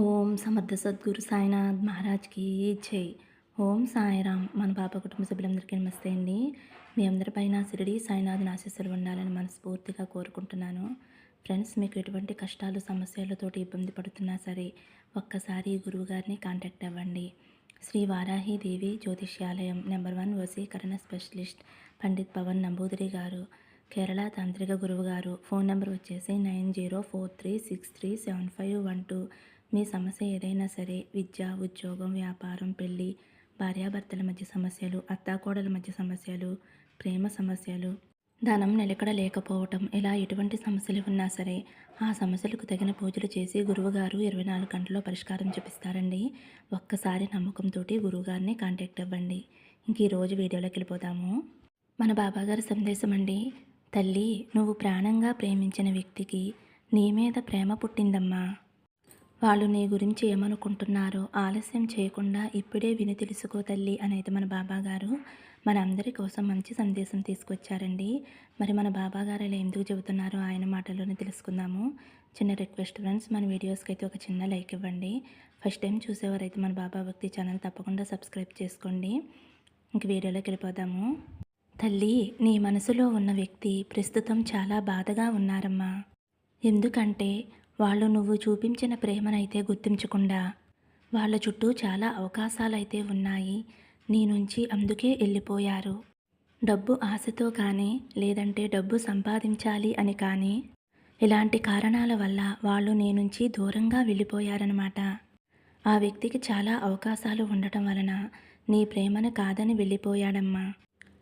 ఓం సమర్థ సద్గురు సాయినాథ్ మహారాజ్కి జై. ఓం సాయిరామ్. మన పాప కుటుంబ సభ్యులందరికీ నమస్తే అండి. మీ అందరిపైన సిరిడి సాయినాథ్ ఆశీస్సులు ఉండాలని మనస్ఫూర్తిగా కోరుకుంటున్నాను. ఫ్రెండ్స్ మీకు ఎటువంటి కష్టాలు సమస్యలతోటి ఇబ్బంది పడుతున్నా సరే ఒక్కసారి గురువు గారిని కాంటాక్ట్ అవ్వండి. శ్రీ వారాహి దేవి జ్యోతిష్యాలయం నెంబర్ వన్ వసీకరణ స్పెషలిస్ట్ పండిత్ పవన్ నంబూదిరి గారు కేరళ తాంత్రిక గురువు గారు ఫోన్ నెంబర్ వచ్చేసి nine zero four three six three seven five one two. మీ సమస్య ఏదైనా సరే విద్య ఉద్యోగం వ్యాపారం పెళ్ళి భార్యాభర్తల మధ్య సమస్యలు అత్తాకోడల మధ్య సమస్యలు ప్రేమ సమస్యలు ధనం నిలకడ లేకపోవటం ఇలా ఎటువంటి సమస్యలు ఉన్నా సరే ఆ సమస్యలకు తగిన పూజలు చేసి గురువుగారు ఇరవై నాలుగు గంటల్లో పరిష్కారం చూపిస్తారండి. ఒక్కసారి నమ్మకంతో గురువుగారిని కాంటాక్ట్ అవ్వండి. ఇంక ఈరోజు వీడియోలోకి వెళ్ళిపోతాము మన బాబాగారి సందేశం అండి తల్లి నువ్వు ప్రాణంగా ప్రేమించిన వ్యక్తికి నీ మీద ప్రేమ పుట్టిందమ్మా. వాళ్ళు నీ గురించి ఏమనుకుంటున్నారో ఆలస్యం చేయకుండా ఇప్పుడే విని తెలుసుకో తల్లి అనేది మన బాబాగారు మన అందరి కోసం మంచి సందేశం తీసుకొచ్చారండి. మరి మన బాబాగారు ఇలా ఎందుకు చెబుతున్నారో ఆయన మాటల్లోనే తెలుసుకుందాము. చిన్న రిక్వెస్ట్ ఫ్రెండ్స్ మన వీడియోస్కి అయితే ఒక చిన్న లైక్ ఇవ్వండి. ఫస్ట్ టైం చూసేవారైతే మన బాబా భక్తి ఛానల్ తప్పకుండా సబ్స్క్రైబ్ చేసుకోండి. ఇంక వీడియోలోకి వెళ్ళిపోదాము. తల్లి నీ మనసులో ఉన్న వ్యక్తి ప్రస్తుతం చాలా బాధగా ఉన్నారమ్మా. ఎందుకంటే వాళ్ళు నువ్వు చూపించిన ప్రేమనైతే గుర్తించకుండా వాళ్ళ చుట్టూ చాలా అవకాశాలైతే ఉన్నాయి నీ నుంచి అందుకే వెళ్ళిపోయారు డబ్బు ఆశతో కానీ లేదంటే డబ్బు సంపాదించాలి అని కానీ ఇలాంటి కారణాల వల్ల వాళ్ళు నీ నుంచి దూరంగా వెళ్ళిపోయారనమాట ఆ వ్యక్తికి చాలా అవకాశాలు ఉండటం వలన నీ ప్రేమను కాదని వెళ్ళిపోయాడమ్మా.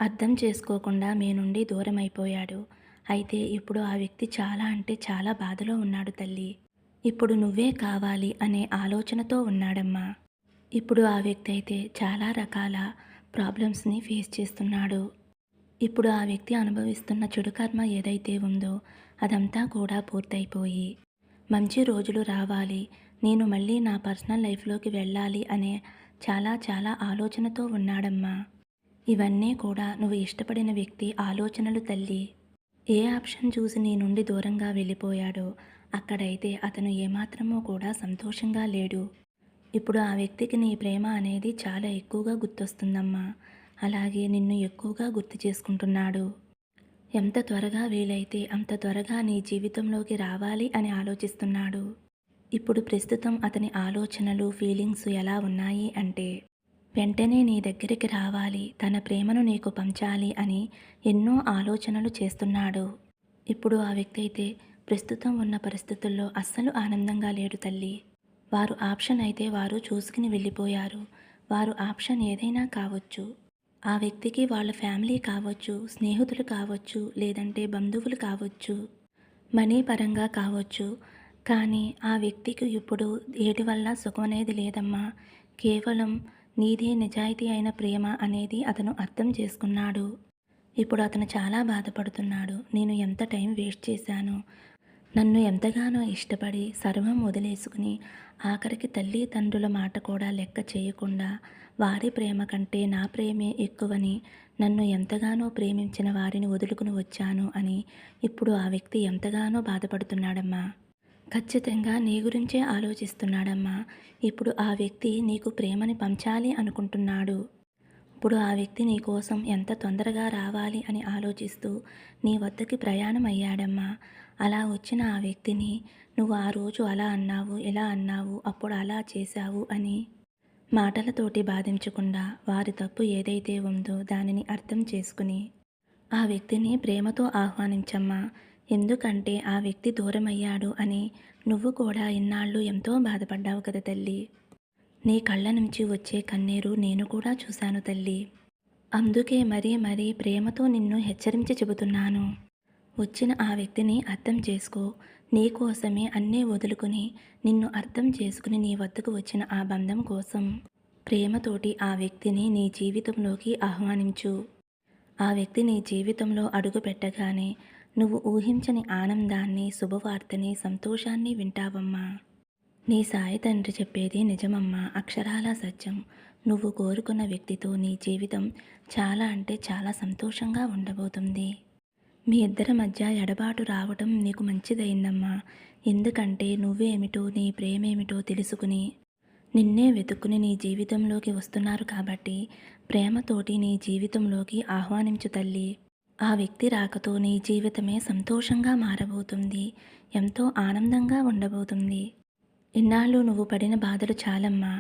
అర్థం చేసుకోకుండా మీ నుండి దూరం అయిపోయాడు అయితే ఇప్పుడు ఆ వ్యక్తి చాలా అంటే చాలా బాధలో ఉన్నాడు తల్లి. ఇప్పుడు నువ్వే కావాలి అనే ఆలోచనతో ఉన్నాడమ్మా. ఇప్పుడు ఆ వ్యక్తి అయితే చాలా రకాల ప్రాబ్లమ్స్ని ఫేస్ చేస్తున్నాడు. ఇప్పుడు ఆ వ్యక్తి అనుభవిస్తున్న చెడు కర్మ ఏదైతే ఉందో అదంతా కూడా పూర్తయిపోయి మంచి రోజులు రావాలి నేను మళ్ళీ నా పర్సనల్ లైఫ్లోకి వెళ్ళాలి అనే చాలా చాలా ఆలోచనతో ఉన్నాడమ్మా. ఇవన్నీ కూడా నువ్వు ఇష్టపడిన వ్యక్తి ఆలోచనలు తల్లి. ఏ ఆప్షన్ చూసి నీ నుండి దూరంగా వెళ్ళిపోయాడో అక్కడైతే అతను ఏమాత్రమో కూడా సంతోషంగా లేడు. ఇప్పుడు ఆ వ్యక్తికి నీ ప్రేమ అనేది చాలా ఎక్కువగా గుర్తొస్తుందమ్మా. అలాగే నిన్ను ఎక్కువగా గుర్తు చేసుకుంటున్నాడు. ఎంత త్వరగా వీలైతే అంత త్వరగా నీ జీవితంలోకి రావాలి అని ఆలోచిస్తున్నాడు. ఇప్పుడు ప్రస్తుతం అతని ఆలోచనలు ఫీలింగ్స్ ఎలా ఉన్నాయి అంటే వెంటనే నీ దగ్గరికి రావాలి తన ప్రేమను నీకు పంచాలి అని ఎన్నో ఆలోచనలు చేస్తున్నాడు. ఇప్పుడు ఆ వ్యక్తి అయితే ప్రస్తుతం ఉన్న పరిస్థితుల్లో అస్సలు ఆనందంగా లేడు తల్లి. వారు ఆప్షన్ అయితే వారు చూసుకుని వెళ్ళిపోయారు. వారు ఆప్షన్ ఏదైనా కావచ్చు. ఆ వ్యక్తికి వాళ్ళ ఫ్యామిలీ కావచ్చు స్నేహితులు కావచ్చు లేదంటే బంధువులు కావచ్చు మనీ పరంగా కావచ్చు. కానీ ఆ వ్యక్తికి ఇప్పుడు ఏటి వల్ల సుఖం అనేది లేదమ్మా. కేవలం నీదే నిజాయితీ అయిన ప్రేమ అనేది అతను అర్థం చేసుకున్నాడు. ఇప్పుడు అతను చాలా బాధపడుతున్నాడు. నేను ఎంత టైం వేస్ట్ చేశాను? నన్ను ఎంతగానో ఇష్టపడి సర్వం వదిలేసుకుని ఆఖరికి తల్లి తండ్రుల మాట కూడా లెక్క చేయకుండా వారి ప్రేమ కంటే నా ప్రేమే ఎక్కువని నన్ను ఎంతగానో ప్రేమించిన వారిని వదులుకుని వచ్చాను అని ఇప్పుడు ఆ వ్యక్తి ఎంతగానో బాధపడుతున్నాడమ్మా. ఖచ్చితంగా నీ గురించే ఆలోచిస్తున్నాడమ్మా. ఇప్పుడు ఆ వ్యక్తి నీకు ప్రేమని పంచాలి అనుకుంటున్నాడు. ఇప్పుడు ఆ వ్యక్తి నీ కోసం ఎంత తొందరగా రావాలి అని ఆలోచిస్తూ నీ వద్దకి ప్రయాణం అయ్యాడమ్మా అలా వచ్చిన ఆ వ్యక్తిని నువ్వు ఆ రోజు అలా అన్నావు ఇలా అన్నావు అప్పుడు అలా చేశావు అని మాటలతోటి బాధించకుండా వారి తప్పు ఏదైతే ఉందో దానిని అర్థం చేసుకుని ఆ వ్యక్తిని ప్రేమతో ఆహ్వానించమ్మా. ఎందుకంటే ఆ వ్యక్తి దూరమయ్యాడు అని నువ్వు కూడా ఇన్నాళ్ళు ఎంతో బాధపడ్డావు కదా తల్లి. నీ కళ్ళ నుంచి వచ్చే కన్నీరు నేను కూడా చూశాను తల్లి. అందుకే మరీ మరీ ప్రేమతో నిన్ను హెచ్చరించి చెబుతున్నాను. వచ్చిన ఆ వ్యక్తిని అర్థం చేసుకో. నీ కోసమే అన్నీ వదులుకుని నిన్ను అర్థం చేసుకుని నీ వద్దకు వచ్చిన ఆ బంధం కోసం ప్రేమతోటి ఆ వ్యక్తిని నీ జీవితంలోకి ఆహ్వానించు. ఆ వ్యక్తి నీ జీవితంలో అడుగు పెట్టగానే నువ్వు ఊహించని ఆనందాన్ని శుభవార్తని సంతోషాన్ని వింటావమ్మా. నీ సాయి తండ్రి చెప్పేది నిజమమ్మా అక్షరాల సత్యం. నువ్వు కోరుకున్న వ్యక్తితో నీ జీవితం చాలా అంటే చాలా సంతోషంగా ఉండబోతుంది. మీ ఇద్దరి మధ్య ఎడబాటు రావటం నీకు మంచిదైందమ్మా. ఎందుకంటే నువ్వేమిటో నీ ప్రేమేమిటో తెలుసుకుని నిన్నే వెతుక్కుని నీ జీవితంలోకి వస్తున్నారు కాబట్టి ప్రేమతోటి నీ జీవితంలోకి ఆహ్వానించు తల్లి. ఆ వ్యక్తి రాకతో నీ జీవితమే సంతోషంగా మారబోతుంది ఎంతో ఆనందంగా ఉండబోతుంది. ఇన్నాళ్ళు నువ్వు పడిన బాధలు చాలమ్మా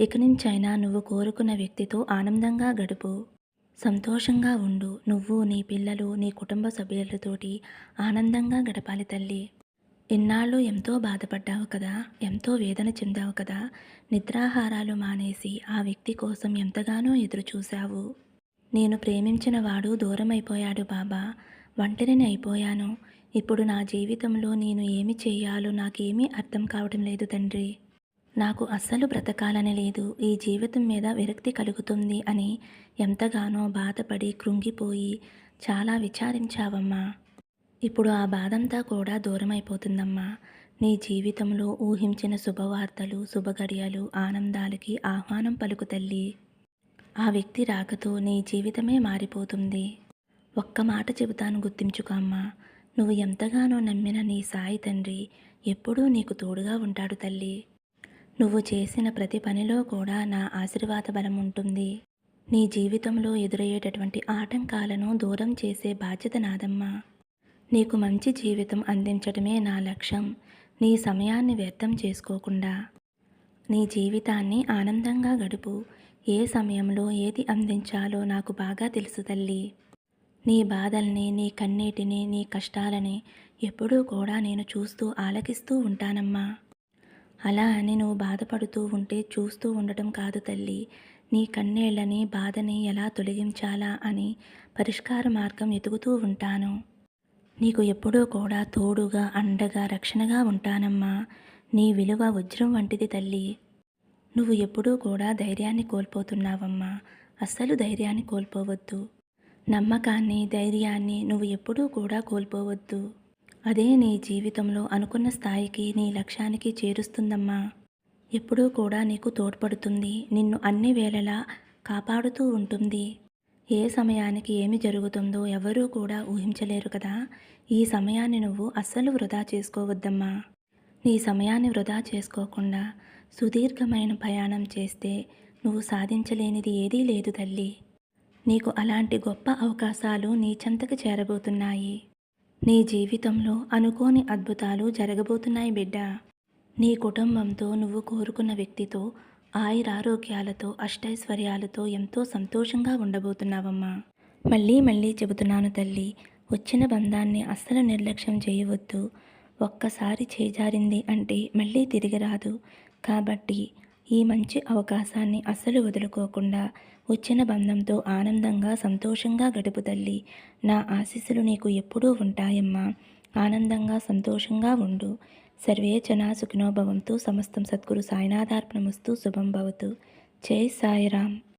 ఇక నుంచైనా నువ్వు కోరుకున్న వ్యక్తితో ఆనందంగా గడుపు. సంతోషంగా ఉండు నువ్వు నీ పిల్లలు నీ కుటుంబ సభ్యులతోటి ఆనందంగా గడపాలి తల్లి. ఇన్నాళ్ళు ఎంతో బాధపడ్డావు కదా ఎంతో వేదన చెందావు కదా నిద్రాహారాలు మానేసి ఆ వ్యక్తి కోసం ఎంతగానో ఎదురు చూశావు నేను ప్రేమించిన వాడు దూరమైపోయాడు బాబా. ఒంటరిని అయిపోయాను. ఇప్పుడు నా జీవితంలో నేను ఏమి చేయాలో నాకేమీ అర్థం కావడం లేదు తండ్రి. నాకు అస్సలు బ్రతకాలని లేదు. ఈ జీవితం మీద విరక్తి కలుగుతుంది అని ఎంతగానో బాధపడి కృంగిపోయి చాలా విచారించావమ్మా. ఇప్పుడు ఆ బాధంతా కూడా దూరమైపోతుందమ్మా. నీ జీవితంలో ఊహించిన శుభవార్తలు శుభగడియలు ఆనందాలకి ఆహ్వానం పలుకు తల్లి. ఆ వ్యక్తి రాకతో నీ జీవితమే మారిపోతుంది. ఒక్క మాట చెబుతాను గుర్తించుకో అమ్మా. నువ్వు ఎంతగానో నమ్మిన నీ సాయి తండ్రి ఎప్పుడూ నీకు తోడుగా ఉంటాడు తల్లి. నువ్వు చేసిన ప్రతి పనిలో కూడా నా ఆశీర్వాద బలం ఉంటుంది. నీ జీవితంలో ఎదురయ్యేటటువంటి ఆటంకాలను దూరం చేసే బాధ్యత నాదమ్మా. నీకు మంచి జీవితం అందించడమే నా లక్ష్యం. నీ సమయాన్ని వ్యర్థం చేసుకోకుండా. నీ జీవితాన్ని ఆనందంగా గడుపు. ఏ సమయంలో ఏది అందించాలో నాకు బాగా తెలుసు తల్లి. నీ బాధల్ని నీ కన్నీటిని నీ కష్టాలని ఎప్పుడూ కూడా నేను చూస్తూ ఆలకిస్తూ ఉంటానమ్మా. అలా అని నువ్వు బాధపడుతూ ఉంటే చూస్తూ ఉండటం కాదు తల్లి. నీ కన్నీళ్ళని బాధని ఎలా తొలగించాలా అని పరిష్కార మార్గం ఎదుగుతూ ఉంటాను. నీకు ఎప్పుడూ కూడా తోడుగా అండగా రక్షణగా ఉంటానమ్మా. నీ విలువ వజ్రం వంటిది తల్లి. నువ్వు ఎప్పుడూ కూడా ధైర్యాన్ని కోల్పోతున్నావమ్మా. అస్సలు ధైర్యాన్ని కోల్పోవద్దు. నమ్మకాన్ని ధైర్యాన్ని నువ్వు ఎప్పుడూ కూడా కోల్పోవద్దు. అదే నీ జీవితంలో అనుకున్న స్థాయికి నీ లక్ష్యానికి చేరుస్తుందమ్మా. ఎప్పుడూ కూడా నీకు తోడ్పడుతుంది. నిన్ను అన్ని వేళలా కాపాడుతూ ఉంటుంది. ఏ సమయానికి ఏమి జరుగుతుందో ఎవరూ కూడా ఊహించలేరు కదా. ఈ సమయాన్ని నువ్వు అస్సలు వృధా చేసుకోవద్దమ్మా. నీ సమయాన్ని వృధా చేసుకోకుండా సుదీర్ఘమైన ప్రయాణం చేస్తే నువ్వు సాధించలేనిది ఏదీ లేదు తల్లి. నీకు అలాంటి గొప్ప అవకాశాలు నీ చెంతకు చేరబోతున్నాయి. నీ జీవితంలో అనుకోని అద్భుతాలు జరగబోతున్నాయి బిడ్డ. నీ కుటుంబంతో నువ్వు కోరుకున్న వ్యక్తితో ఆయురారోగ్యాలతో అష్టైశ్వర్యాలతో ఎంతో సంతోషంగా ఉండబోతున్నావమ్మా. మళ్ళీ మళ్ళీ చెబుతున్నాను తల్లి వచ్చిన బంధాన్ని అస్సలు నిర్లక్ష్యం చేయవద్దు. ఒక్కసారి చేజారింది అంటే మళ్ళీ తిరిగి రాదు. కాబట్టి ఈ మంచి అవకాశాన్ని అస్సలు వదులుకోకుండా వచ్చిన బంధంతో ఆనందంగా సంతోషంగా గడుపు తల్లి. నా ఆశీస్సులు నీకు ఎప్పుడూ ఉంటాయమ్మా. ఆనందంగా సంతోషంగా ఉండు. సర్వే జనా సుఖినోభవంతు. సమస్తం సద్గురు సాయినాథార్పణమస్తు. శుభం భవతు. జై సాయిరామ్.